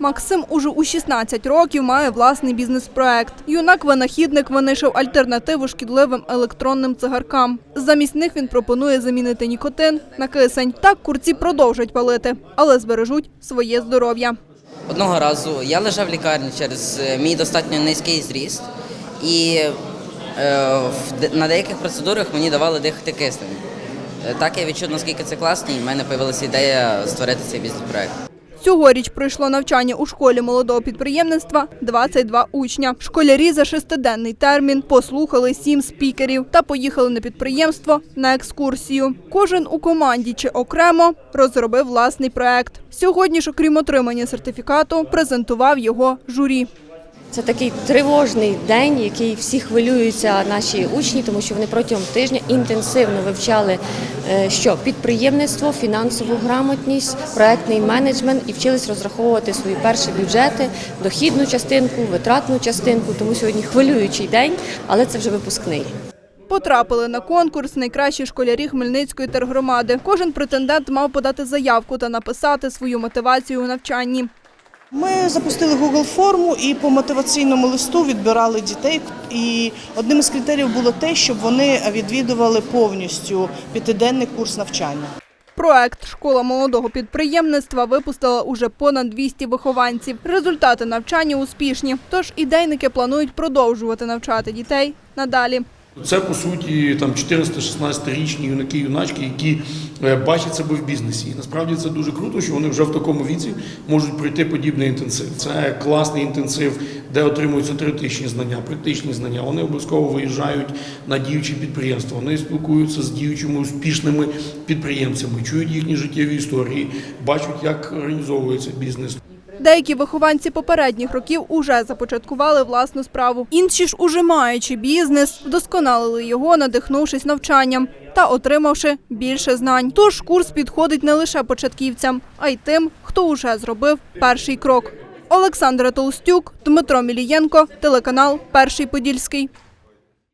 Максим уже у 16 років має власний бізнес-проект. Юнак-винахідник винайшов альтернативу шкідливим електронним цигаркам. Замість них він пропонує замінити нікотин на кисень. Так курці продовжать палити, але збережуть своє здоров'я. Одного разу я лежав в лікарні через е, мій достатньо низький зріст, і е, на деяких процедурах мені давали дихати киснем. Е, Так я відчув, наскільки це класно, і в мене з'явилася ідея створити цей бізнес-проект. Цьогоріч пройшло навчання у школі молодого підприємництва 22 учня. Школярі за шестиденний термін послухали сім спікерів та поїхали на підприємство на екскурсію. Кожен у команді чи окремо розробив власний проект. Сьогодні ж, окрім отримання сертифікату, презентував його журі. Це такий тривожний день, який всі хвилюються наші учні, тому що вони протягом тижня інтенсивно вивчали е, що підприємництво, фінансову грамотність, проектний менеджмент і вчились розраховувати свої перші бюджети, дохідну частинку, витратну частинку. Тому сьогодні хвилюючий день, але це вже випускний. Потрапили на конкурс найкращі школярі Хмельницької тергромади. Кожен претендент мав подати заявку та написати свою мотивацію у навчанні. Ми запустили Google форму і по мотиваційному листу відбирали дітей. І одним із критеріїв було те, щоб вони відвідували повністю п'ятиденний курс навчання. Проект Школа молодого підприємництва випустила уже понад 200 вихованців. Результати навчання успішні. Тож ідейники планують продовжувати навчати дітей надалі. Це по суті там 14-16-річні юнаки, юначки, які е, бачать себе в бізнесі. І насправді це дуже круто, що вони вже в такому віці можуть пройти подібний інтенсив. Це класний інтенсив, де отримуються теоретичні знання, практичні знання. Вони обов'язково виїжджають на діючі підприємства. Вони спілкуються з діючими успішними підприємцями, чують їхні життєві історії, бачать, як організовується бізнес. Деякі вихованці попередніх років уже започаткували власну справу. Інші ж, уже маючи бізнес, вдосконалили його, надихнувшись навчанням та отримавши більше знань. Тож курс підходить не лише початківцям, а й тим, хто уже зробив перший крок. Олександра Толстюк, Дмитро Мілієнко, телеканал Перший Подільський.